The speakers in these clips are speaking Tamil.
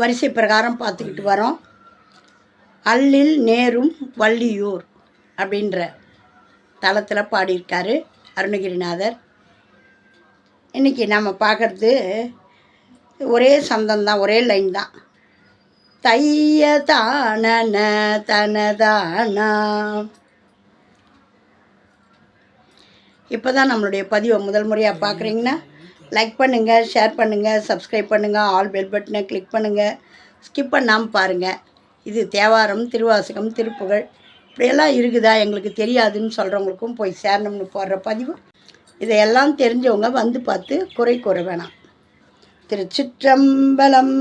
வரிசை பிரகாரம் பார்த்துக்கிட்டு வரோம். அல்லில் நேரும் வள்ளியூர் அப்படின்ற தளத்தில் பாடியிருக்காரு அருணகிரிநாதர். இன்றைக்கி நம்ம பார்க்குறது ஒரே சந்தம் தான் ஒரே லைன் தான். தைய தானன தனதானா? இப்போ தான் நம்மளுடைய பதிவை முதல் முறையாக பார்க்குறீங்கன்னா லைக் பண்ணுங்கள் ஷேர் பண்ணுங்கள் சப்ஸ்கிரைப் பண்ணுங்கள் ஆல் பெல் பட்டனை கிளிக் பண்ணுங்கள் ஸ்கிப் பண்ணாமல் பாருங்கள் இது தேவாரம் திருவாசகம் திருப்புகழ். இப்படியெல்லாம் இருக்குதா? எங்களுக்கு தெரியாதுன்னு சொல்கிறவங்களுக்கும் போய் சேரணும்னு போடுற பதிவு. இதையெல்லாம் தெரிஞ்சவங்க வந்து பார்த்து குறை கூற வேணாம். திருச்சிற்றம்பலம்.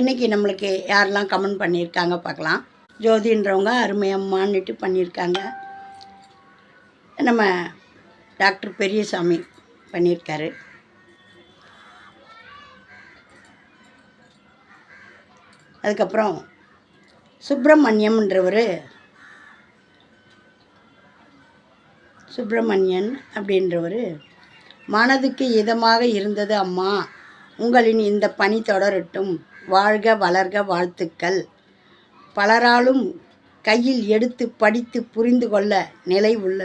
இன்றைக்கி நம்மளுக்கு யாரெல்லாம் கமெண்ட் பண்ணியிருக்காங்க பார்க்கலாம். ஜோதின்றவங்க அருமையம்மான்னுட்டு பண்ணியிருக்காங்க. நம்ம டாக்டர் பெரியசாமி பண்ணியிருக்காரு. அதுக்கப்புறம் சுப்பிரமணியம்ன்றவர் சுப்பிரமணியன் அப்படின்றவர் மனதுக்கு இதமாக இருந்தது அம்மா உங்களின் இந்த பணி தொடரட்டும். வாழ்க வளர்க வாழ்த்துக்கள். பலராலும் கையில் எடுத்து படித்து புரிந்து கொள்ள நிலை உள்ள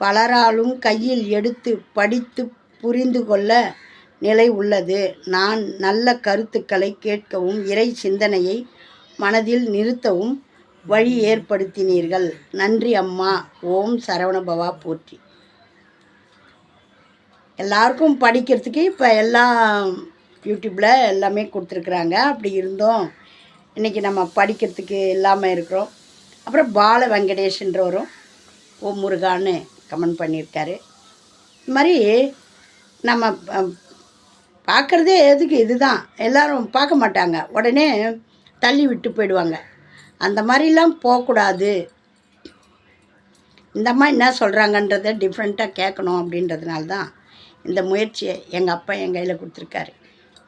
பலராலும் கையில் எடுத்து படித்து புரிந்து கொள்ள நிலை உள்ளது. நான் நல்ல கருத்துக்களை கேட்கவும் இறை சிந்தனையை மனதில் நிறுத்தவும் வழி ஏற்படுத்தினீர்கள். நன்றி அம்மா. ஓம் சரவணபவா போற்றி. எல்லாருக்கும் படிக்கிறதுக்கு இப்போ எல்லாம் யூடியூப்பில் எல்லாமே கொடுத்துருக்குறாங்க. அப்படி இருந்தோம். இன்றைக்கி நம்ம படிக்கிறதுக்கு இல்லாமல் இருக்கிறோம். அப்புறம் பால வெங்கடேஷ்ன்றவரும் ஓ முருகான்னு கமெண்ட் பண்ணியிருக்காரு. இது மாதிரி நம்ம பார்க்குறதே எதுக்கு இதுதான்? எல்லாரும் பார்க்க மாட்டாங்க. உடனே தள்ளி விட்டு போயிடுவாங்க. அந்த மாதிரிலாம் போகக்கூடாது. இந்த மாதிரி என்ன சொல்கிறாங்கன்றத டிஃப்ரெண்ட்டாக கேட்கணும் அப்படின்றதுனால தான் இந்த முயற்சியை எங்கள் அப்பா என் கையில் கொடுத்துருக்காரு.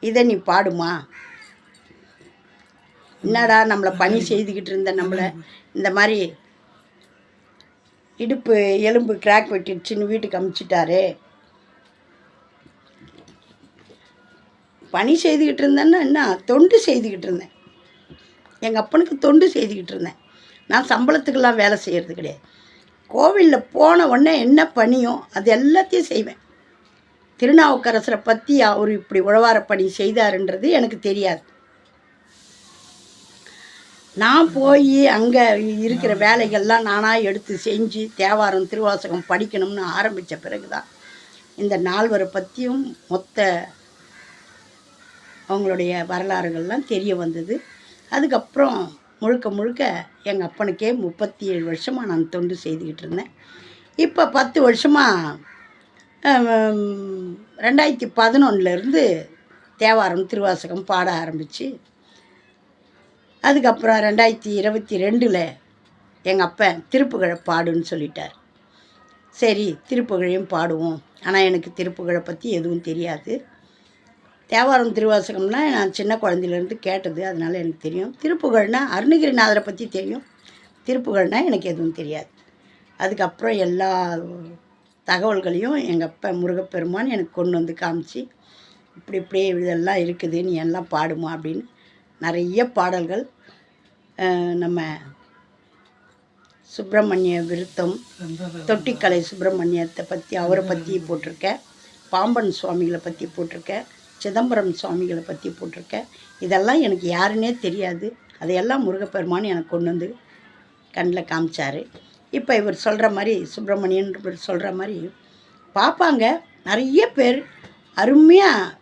இதை நீ பாடுமா? என்னடா நம்மளை பணி செய்துக்கிட்டு இருந்த நம்மளை? இந்த மாதிரி இடுப்பு எலும்பு கிராக் வெட்டிடுச்சுன்னு வீட்டுக்கு அமுச்சிட்டாரு. பணி செய்துக்கிட்டு இருந்தேன்னா என்ன? தொண்டு செய்துக்கிட்டு இருந்தேன். எங்கள் அப்பனுக்கு தொண்டு செய்துக்கிட்டு இருந்தேன். நான் சம்பளத்துக்கெல்லாம் வேலை செய்கிறது கிடையாது. கோவிலில் போன உடனே என்ன பணியோ அது எல்லாத்தையும் செய்வேன். திருநாவுக்கரசரை பற்றி அவர் இப்படி உழவார பணி செய்தாருன்றது எனக்கு தெரியாது. நான் போய் அங்கே இருக்கிற வேலைகள்லாம் நானாக எடுத்து செஞ்சு தேவாரம் திருவாசகம் படிக்கணும்னு ஆரம்பித்த பிறகு தான் இந்த நால்வரை பற்றியும் மொத்த அவங்களுடைய வரலாறுகள்லாம் தெரிய வந்தது. அதுக்கப்புறம் முழுக்க முழுக்க எங்கள் அப்பனுக்கே முப்பத்தி ஏழு வருஷமாக நான் தொண்டு செய்துக்கிட்டு இருந்தேன். இப்போ பத்து வருஷமாக ரெண்டாயிரத்தி பதினொன்னுலேருந்து தேவாரம் திருவாசகம் பாட ஆரம்பித்து அதுக்கப்புறம் ரெண்டாயிரத்தி இருபத்தி ரெண்டில் எங்கள் அப்பன் திருப்புகழை பாடுன்னு சொல்லிட்டார். சரி திருப்புகழையும் பாடுவோம். ஆனால் எனக்கு திருப்புகழை பற்றி எதுவும் தெரியாது. தேவாரம் திருவாசகம்னா நான் சின்ன குழந்தையிலேருந்து கேட்டது அதனால் எனக்கு தெரியும். திருப்புகழ்னால் அருணகிரிநாதரை பற்றி தெரியும். திருப்புகழ்னால் எனக்கு எதுவும் தெரியாது. அதுக்கப்புறம் எல்லா தகவல்களையும் எங்கள் அப்பா முருகப்பெருமான் எனக்கு கொண்டு வந்து காமிச்சு இப்படி இப்படி இதெல்லாம் இருக்குது நீ எல்லாம் பாடுமா அப்படின்னு நிறைய பாடல்கள் நம்ம சுப்பிரமணிய விருத்தம் தொட்டிக்கலை சுப்பிரமணியத்தை பற்றி அவரை பற்றி போட்டிருக்கேன். பாம்பன் சுவாமிகளை பற்றி போட்டிருக்கேன். சிதம்பரம் சுவாமிகளை பற்றி போட்டிருக்கேன். இதெல்லாம் எனக்கு யாருன்னே தெரியாது. அதையெல்லாம் முருகப்பெருமான் எனக்கு கொண்டு வந்து கண்ணில் காமிச்சார். இப்போ இவர் சொல்கிற மாதிரி சுப்பிரமணியன் இவர் சொல்கிற மாதிரி பார்ப்பாங்க நிறைய பேர் அருமையாக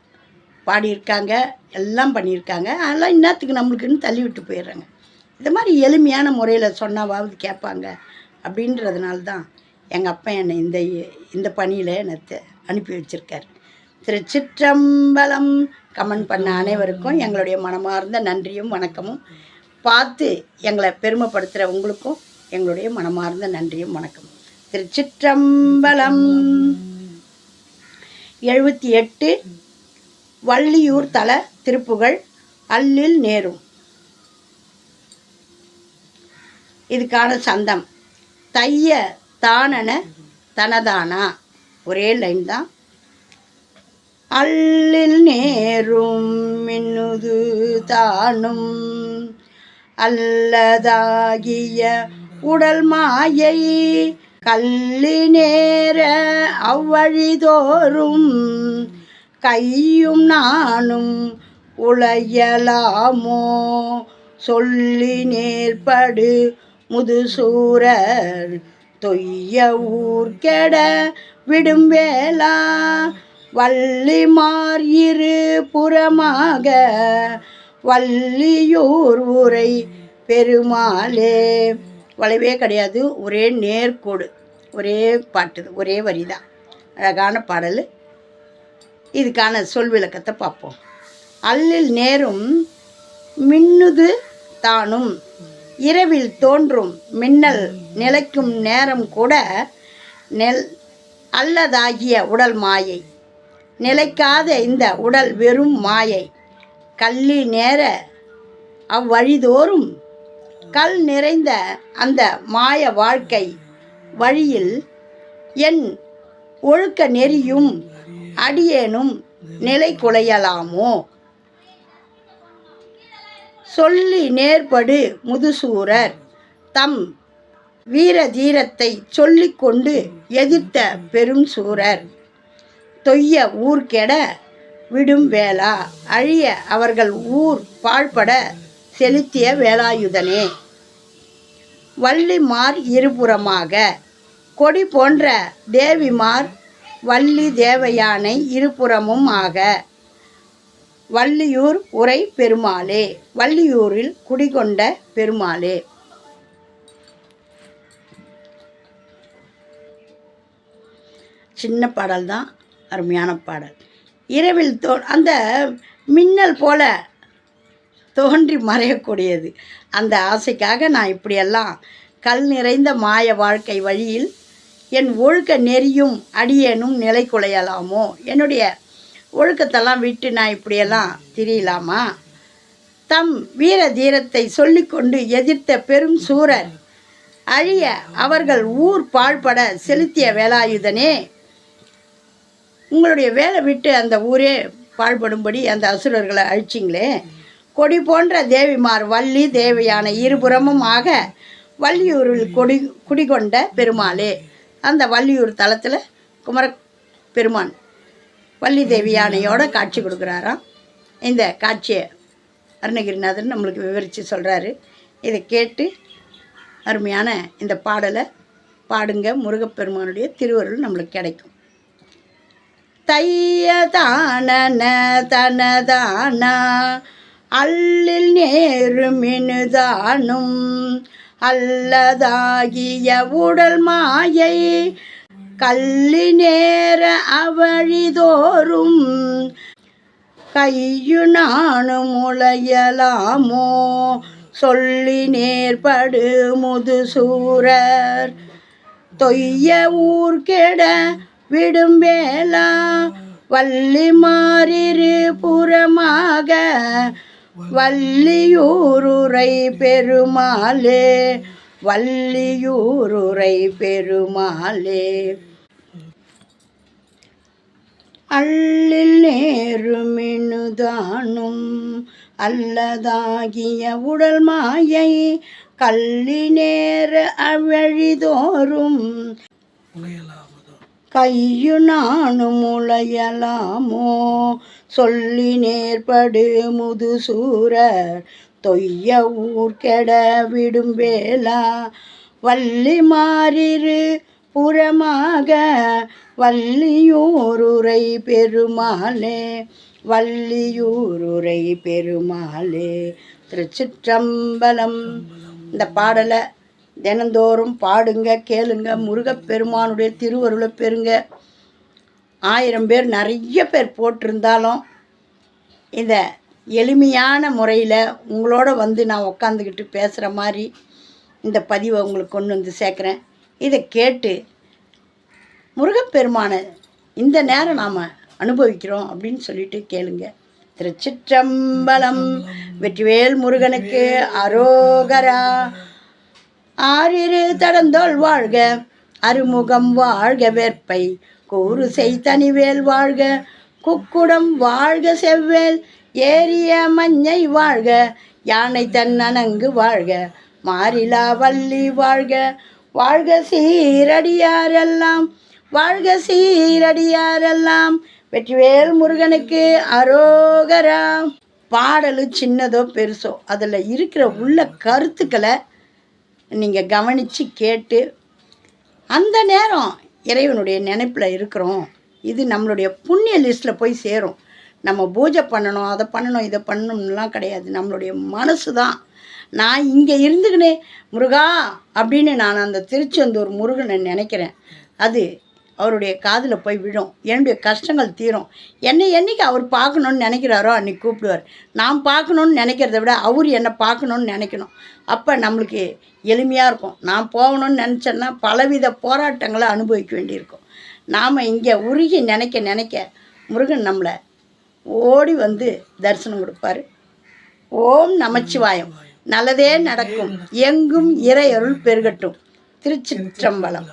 பாடியிருக்காங்க. எல்லாம் பண்ணியிருக்காங்க. அதெல்லாம் இன்னத்துக்கு நம்மளுக்குன்னு தள்ளி விட்டு போயிடுறாங்க. இது மாதிரி எளிமையான முறையில் சொன்னாவாவது கேட்பாங்க. அப்படின்றதுனால தான் எங்கள் அப்பா என்னை இந்த இந்த பணியில் என்னை த- அனுப்பி வச்சிருக்கார். திருச்சிற்றம்பலம் கமெண்ட் பண்ண அனைவருக்கும் எங்களுடைய மனமார்ந்த நன்றியும் வணக்கமும். பார்த்து எங்களை பெருமைப்படுத்துகிற உங்களுக்கும் எங்களுடைய மனமார்ந்த நன்றியும் வணக்கமும். திருச்சிற்றம்பலம் எழுபத்தி எட்டு வள்ளியூர் தல திருப்புகழ் அல்லில் நேரும். இதுக்கான சந்தம். தைய தானன தனதானா? ஒரே லைன் தான். அல்லில் நேரும் மின்னுது தானும். அல்லதாகிய உடல் மாயை கல்லி நேர அவ்வழிதோறும். கையும் நானும் உளையலாமோ? சொல்லி நேர்படு முதுசூரர் தொய்ய ஊர்கெட விடும் வேளா. வள்ளிமார் இரு புறமாக வள்ளியூர் உரை பெருமாளே. வளைவே கிடையாது ஒரே நேர்கோடு ஒரே பாட்டு ஒரே வரி தான் அழகான பாடல். இதுக்கான சொல் விளக்கத்தை பார்ப்போம். அல்லில் நேரும் மின்னுது தானும். இரவில் தோன்றும் மின்னல் நிலைக்கும் நேரம் கூட நெல் அல்லதாகிய உடல் மாயை. நிலைக்காத இந்த உடல் வெறும் மாயை. கள்ளி நேர அவ்வழிதோறும் கல் நிறைந்த அந்த மாய வாழ்க்கை வழியில் என் ஒழுக்க நெறியும் அடியேனும் நிலை குலையலாமோ? சொல்லி நேர்படு முதுசூரர். தம் வீர தீரத்தை சொல்லிக்கொண்டு எதிர்த்த பெரும் சூரர் தொய்ய ஊர் கெட விடும் வேளா அழிய அவர்கள் ஊர் பாழ்பட செலுத்திய வேலாயுதனே வள்ளிமார் இருபுறமாக கொடி போன்ற தேவிமார் வள்ளி தேவயானை இருபுறமும் ஆக வள்ளியூர் உரை பெருமாளே. வள்ளியூரில் குடிகொண்ட பெருமாளே. சின்ன பாடல் தான் அருமையான பாடல். இரவில் தோ அந்த மின்னல் போல தோன்றி மறையக்கூடியது. அந்த ஆசைக்காக நான் இப்படியெல்லாம் கல் நிறைந்த மாய வாழ்க்கை வழியில் என் ஒழுக்க நெறியும் அடியேனும் நிலை குலையலாமோ? என்னுடைய ஒழுக்கத்தெல்லாம் விட்டு நான் இப்படியெல்லாம் திரியலாமா? தம் வீர தீரத்தை சொல்லிக்கொண்டு எதிர்த்த பெரும் சூரர் அழிய அவர்கள் ஊர் பாழ்பட செலுத்திய வேலாயுதனே. உங்களுடைய வேலை விட்டு அந்த ஊரே பாழ்படும்படி அந்த அசுரர்களை அழிச்சிங்களே. கொடி போன்ற தேவிமார் வள்ளி தேவையான இருபுறமும் ஆக வள்ளியூரில் கொடி குடிகொண்ட பெருமாளே. அந்த வள்ளியூர் தலத்தில் குமர பெருமான் வள்ளி தேவி யானையோட காட்சி கொடுக்குறாராம். இந்த காட்சியை அருணகிரிநாதன் நம்மளுக்கு விவரித்து சொல்கிறாரு இதை கேட்டு அருமையான இந்த பாடலை பாடுங்க. முருகப்பெருமானுடைய திருவருள் நம்மளுக்கு கிடைக்கும். தையதான தனதானா அல்லில் நேருமினுதானும் அல்லதாகிய உடல் மாயை கல்லி நேர அவழிதோறும் கையு நானும் முளையலாமோ சொல்லி நேர்படு முதுசூரர். தொய்ய ஊர்கெட விடும் வேளா வள்ளி மாறிரு புறமாக வள்ளியூருரை பெருமாளே வள்ளியூருரை பெருமாளே. அள்ளில் நேருமினுதானும் அல்லதாகிய உடல் மாயை கள்ளி நேர அவ்வழிதோறும். கையு நானும் உளையலாமோ சொல்லி நேர்படு முதுசூரர் தொய்ய ஊர் கெட விடும் வேளா வள்ளி மாறிரு புறமாக வள்ளியூருரை பெருமாளே வள்ளியூருரை பெருமாளே. திருச்சிற்றம்பலம். இந்த பாடலை தினந்தோறும் பாடுங்க கேளுங்க. முருகப்பெருமானுடைய திருவருளை பெறுங்க. ஆயிரம் பேர் நிறைய பேர் போட்டிருந்தாலும் இந்த எளிமையான முறையில் உங்களோட வந்து நான் உக்காந்துக்கிட்டு பேசுகிற மாதிரி இந்த பதிவை உங்களுக்கு கொண்டு வந்து சேர்க்குறேன். இதை கேட்டு முருகப்பெருமானை இந்த நேரம் நாம் அனுபவிக்கிறோம் அப்படின்னு சொல்லிட்டு கேளுங்க. திருச்சிற்றம்பலம் வெற்றிவேல் முருகனுக்கு அரோகரா. ஆறிரு தடந்தோள் வாழ்க அருமுகம் வாழ்க வேற்பை. கூறு செய் தனிவேல் வாழ்க குக்குடம் வாழ்க செவ்வேல். ஏரிய மஞ்சை வாழ்க யானை தன் அணங்கு வாழ்க மாறிலா வள்ளி வாழ்க. வாழ்க சீரடியாரெல்லாம் வாழ்க சீரடியாரெல்லாம் வெற்றிவேல் முருகனுக்கு அரோகரா. பாடலு சின்னதோ பெருசோ அதில் இருக்கிற உள்ள கருத்துக்களை நீங்கள் கவனித்து கேட்டு அந்த நேரம் இறைவனுடைய நினைப்பில் இருக்கிறோம். இது நம்மளுடைய புண்ணிய லிஸ்ட்டில் போய் சேரும். நம்ம பூஜை பண்ணணும் அதை பண்ணணும் இதை பண்ணணும்லாம் கிடையாது. நம்மளுடைய மனசு தான். நான் இங்கே இருந்துக்கினே முருகா அப்படின்னு நான் அந்த திருச்செந்தூர் முருகனை நினைக்கிறேன். அது அவருடைய காதில் போய் விழும். என்னுடைய கஷ்டங்கள் தீரும். என்னை என்னைக்கு அவர் பார்க்கணுன்னு நினைக்கிறாரோ அன்றைக்கி கூப்பிடுவார். நான் பார்க்கணுன்னு நினைக்கிறத விட அவர் என்னை பார்க்கணுன்னு நினைக்கணும். அப்போ நம்மளுக்கு எளிமையாக இருக்கும். நான் போகணும்னு நினச்சேன்னா பலவித போராட்டங்களை அனுபவிக்க வேண்டியிருக்கும். நாம் இங்கே உருகி நினைக்க நினைக்க முருகன் நம்மளை ஓடி வந்து தரிசனம் கொடுப்பாரு. ஓம் நமச்சிவாயம். நல்லதே நடக்கும். எங்கும் இறையருள் பெருகட்டும். திருச்சிற்றம்பலம்.